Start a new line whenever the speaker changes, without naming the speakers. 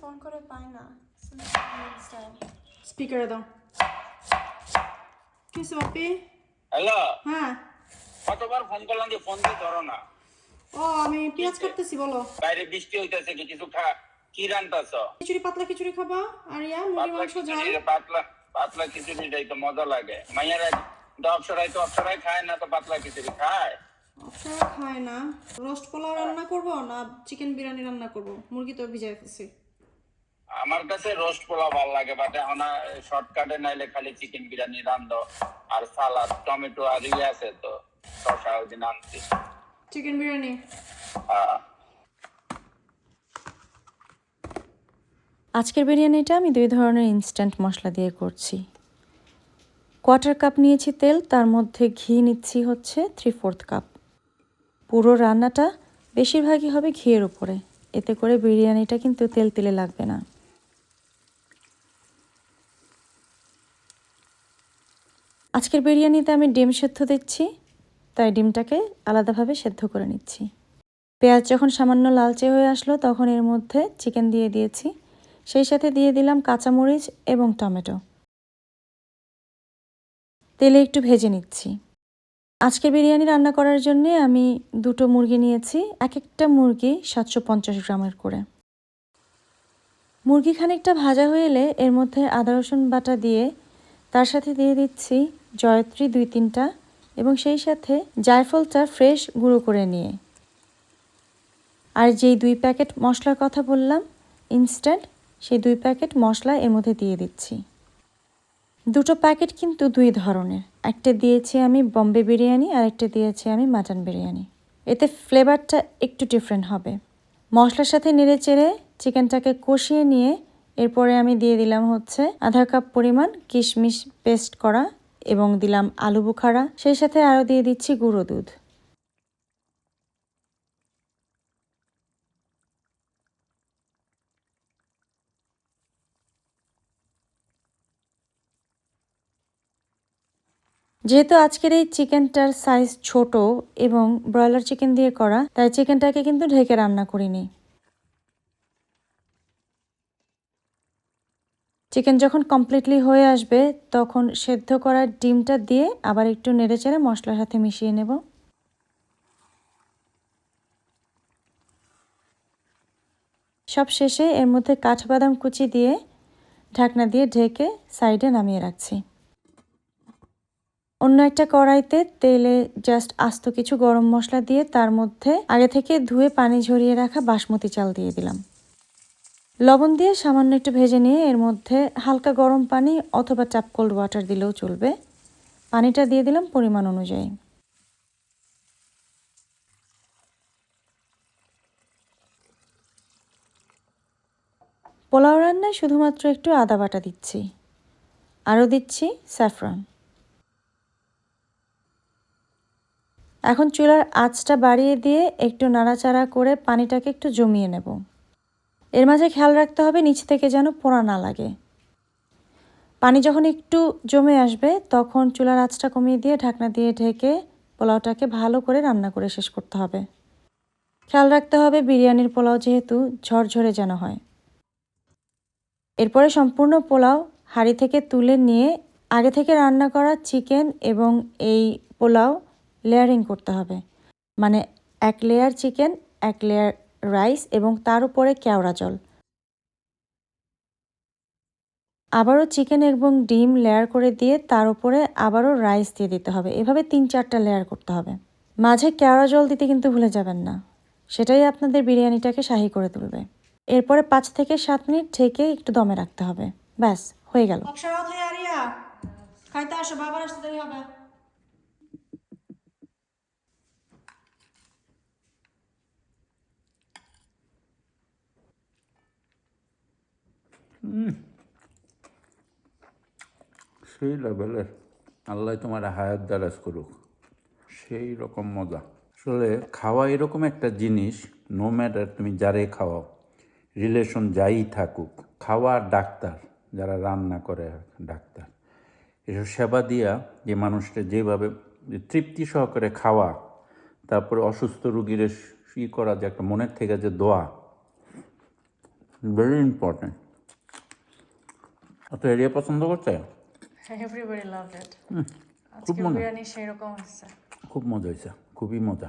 Phone করে পাই না।
স্পিকারে দাও। কি হয়েছে বাপি?
হ্যালো?
হ্যাঁ।
কতবার ফোন করলাম যে ফোন দিয়ে ধরো না।
ও আমি পেঁয়াজ কাটতেছি বলো।
বাইরে বৃষ্টি হইতেছে কি কিছু খা কি রান্তাছ?
খিচুড়ি পাতলা খিচুড়ি খাবা? আর ইয়া মুরগি
পাতলা
মাংস ঝাল।
খিচুড়ি পাতলা পাতলা খিচুড়িটাই তো মজা লাগে। মাইয়ারা তো অপসরাই তো অপসরাই খায় না তো পাতলা খিচুড়ি খায়।
আপনারা খায় না। রোস্ট পোলাও রান্না করব না চিকেন বিরিয়ানি রান্না করব? মুরগি তো ভিজাই ফেলছি।
আমার কাছে রোস্ট পোলাও ভালো লাগে বাট এখন শর্টকাটে নাইলে খালি চিকেন বিরিয়ানি রান্ধো আর সালাদ টমেটো আর ইয়ে আছে তো শসা ওই দিন আনছি।
চিকেন বিরিয়ানি?
আজকের বিরিয়ানিটা আমি দুই ধরনের ইনস্ট্যান্ট মশলা দিয়ে করছি। কোয়ার্টার কাপ নিয়েছি তেল তার মধ্যে ঘি নিচ্ছি হচ্ছে থ্রি ফোর্থ কাপ পুরো রান্নাটা বেশিরভাগই হবে ঘিয়ের উপরে। এতে করে বিরিয়ানিটা কিন্তু তেল তেলে লাগবে না। আজকের বিরিয়ানিতে আমি ডিম সেদ্ধ দিচ্ছি, তাই ডিমটাকে আলাদাভাবে সেদ্ধ করে নিচ্ছি। পেঁয়াজ যখন সামান্য লালচে হয়ে আসলো, তখন এর মধ্যে চিকেন দিয়ে দিয়েছি। সেই সাথে দিয়ে দিলাম কাঁচামরিচ এবং টমেটো। তেলে একটু ভেজে নিচ্ছি। আজকে বিরিয়ানি রান্না করার জন্যে আমি দুটো মুরগি নিয়েছি এক একটা মুরগি সাতশো পঞ্চাশ গ্রামের করে। মুরগি খানিকটা ভাজা হয়ে এলে এর মধ্যে আদা রসুন বাটা দিয়ে তার সাথে দিয়ে দিচ্ছি জয়ত্রী দুই তিনটা এবং সেই সাথে জায়ফলটা ফ্রেশ গুঁড়ো করে নিয়ে। আর যেই দুই প্যাকেট মশলার কথা বললাম ইনস্ট্যান্ট সেই দুই প্যাকেট মশলা এর মধ্যে দিয়ে দিচ্ছি। দুটো প্যাকেট কিন্তু দুই ধরনের। একটা দিয়েছি আমি বম্বে বিরিয়ানি, আর একটা দিয়েছি আমি মাটন বিরিয়ানি। এতে ফ্লেভারটা একটু ডিফারেন্ট হবে। মশলার সাথে নেড়ে চেড়ে চিকেনটাকে কষিয়ে নিয়ে এরপরে আমি দিয়ে দিলাম হচ্ছে আধা কাপ পরিমাণ কিশমিশ পেস্ট করা এবং দিলাম আলু বুখারা, সেই সাথে আরও দিয়ে দিচ্ছি গুঁড়ো দুধ। যেহেতু আজকের এই চিকেনটার সাইজ ছোট এবং ব্রয়লার চিকেন দিয়ে করা, তাই চিকেনটাকে কিন্তু ঢেকে রান্না করিনি। চিকেন যখন কমপ্লিটলি হয়ে আসবে, তখন সেদ্ধ করা ডিমটা দিয়ে আবার একটু নেড়েচেড়ে মশলার সাথে মিশিয়ে নেব। সব শেষে এর মধ্যে কাঠবাদাম কুচি দিয়ে ঢাকনা দিয়ে ঢেকে সাইডে নামিয়ে রাখছি। অন্য একটা কড়াইতে তেলে জাস্ট আস্ত কিছু গরম মশলা দিয়ে তার মধ্যে আগে থেকে ধুয়ে পানি ঝরিয়ে রাখা বাসমতি চাল দিয়ে দিলাম। লবণ দিয়ে সামান্য একটু ভেজে নিয়ে এর মধ্যে হালকা গরম পানি অথবা ট্যাপ কোল্ড ওয়াটার দিলেও চলবে। পানিটা দিয়ে দিলাম পরিমাণ অনুযায়ী। পোলাও রান্নায় শুধুমাত্র একটু আদা বাটা দিচ্ছি। আরও দিচ্ছি স্যাফরন। এখন চুলার আঁচটা বাড়িয়ে দিয়ে একটু নাড়াচাড়া করে পানিটাকে একটু জমিয়ে নেব। এর মাঝে খেয়াল রাখতে হবে নিচ থেকে যেন পোড়া না লাগে। পানি যখন একটু জমে আসবে, তখন চুলার আঁচটা কমিয়ে দিয়ে ঢাকনা দিয়ে ঢেকে পোলাওটাকে ভালো করে রান্না করে শেষ করতে হবে। খেয়াল রাখতে হবে বিরিয়ানির পোলাও যেহেতু ঝরঝরে যেন হয়। এরপরে সম্পূর্ণ পোলাও হাঁড়ি থেকে তুলে নিয়ে আগে থেকে রান্না করা চিকেন এবং এই পোলাও লেয়ারিং করতে হবে। মানে এক লেয়ার চিকেন, এক লেয়ার রাইস এবং তার উপরে কেওড়া জল। আবারও চিকেন এবং ডিম লেয়ার করে দিয়ে তার উপরে আবারও রাইস দিয়ে দিতে হবে। এভাবে তিন চারটা লেয়ার করতে হবে। মাঝে কেওড়া জল দিতে কিন্তু ভুলে যাবেন না। সেটাই আপনাদের বিরিয়ানিটাকে শাহি করে তুলবে। এরপরে পাঁচ থেকে সাত মিনিট ঢেকে একটু দমে রাখতে হবে। ব্যাস, হয়ে গেল।
খাইতে আসো, বাবার আসতে হবে।
সেই লেভেলের আল্লাহ তোমার হায়াত দারাজ করুক। সেই রকম মজা। আসলে খাওয়া এরকম একটা জিনিস নো ম্যাটার তুমি যারে খাওয়াও রিলেশন যাই থাকুক, খাওয়া ডাক্তার, যারা রান্না করে ডাক্তার, এসব সেবা দিয়া যে মানুষটা যেভাবে তৃপ্তি সহকারে খাওয়া, তারপরে অসুস্থ রুগীর ই করা যে একটা মনের থেকে যে দোয়া ভেরি ইম্পর্টেন্ট তো এরিয়া পছন্দ করতে?
এভরিবডি লাভ ইট
খুব মজা।
সেই রকম
খুব মজা হয়েছে খুবই মজা।